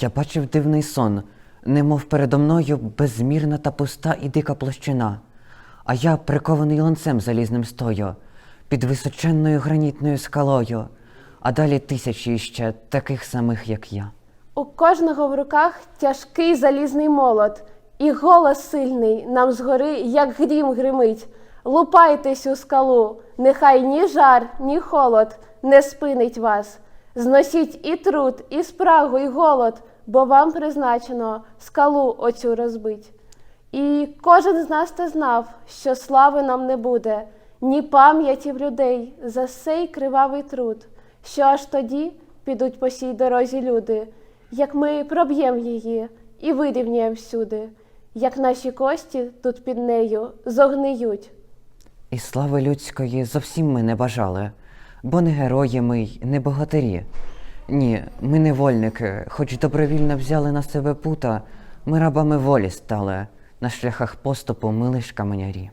Я бачив дивний сон, немов передо мною безмірна та пуста і дика площина, а я прикований ланцем залізним стою, під височенною гранітною скалою, а далі тисячі іще таких самих, як я. У кожного в руках тяжкий залізний молот, і голос сильний нам згори, як грім гримить. Лупайтесь у скалу, нехай ні жар, ні холод не спинить вас. Зносіть і труд, і спрагу, і голод, бо вам призначено скалу оцю розбить. І кожен з нас те знав, що слави нам не буде, ні пам'яті в людей за сей кривавий труд, що аж тоді підуть по сій дорозі люди, як ми проб'єм її і вирівняємо всюди, як наші кості тут під нею зогниють. І слави людської зовсім ми не бажали, бо не герої ми й не богатирі. Ні, ми невольники, хоч добровільно взяли на себе пута, ми рабами волі стали, на шляхах поступу ми лиш каменярі.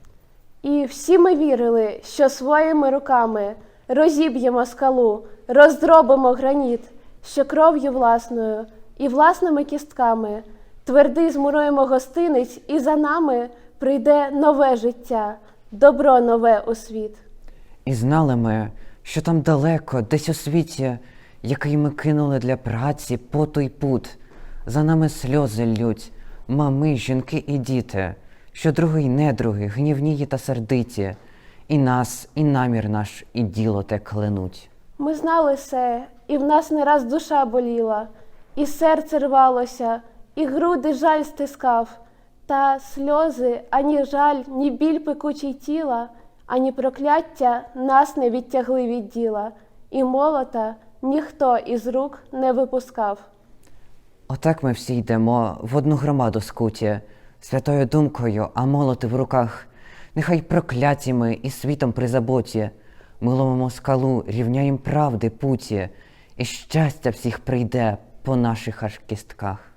І всі ми вірили, що своїми руками розіб'ємо скалу, роздробимо граніт, що кров'ю власною і власними кістками твердий змуруємо гостиниць, і за нами прийде нове життя, добро нове у світ. І знали ми, що там далеко, десь у світі, який ми кинули для праці, поту й пут, за нами сльози лють, мами, жінки і діти, що другий недруги, гнівнії та сердиті, і нас, і намір наш, і діло те клянуть. Ми знали все, і в нас не раз душа боліла, і серце рвалося, і груди жаль стискав, та сльози, ані жаль, ні біль пекучий тіла, ані прокляття нас не відтягли від діла, і молота ніхто із рук не випускав. Отак ми всі йдемо в одну громаду скуті, святою думкою, а молоти в руках. Нехай прокляті ми і світом при заботі, ми скалу, рівняєм правди путі, і щастя всіх прийде по наших аж кістках.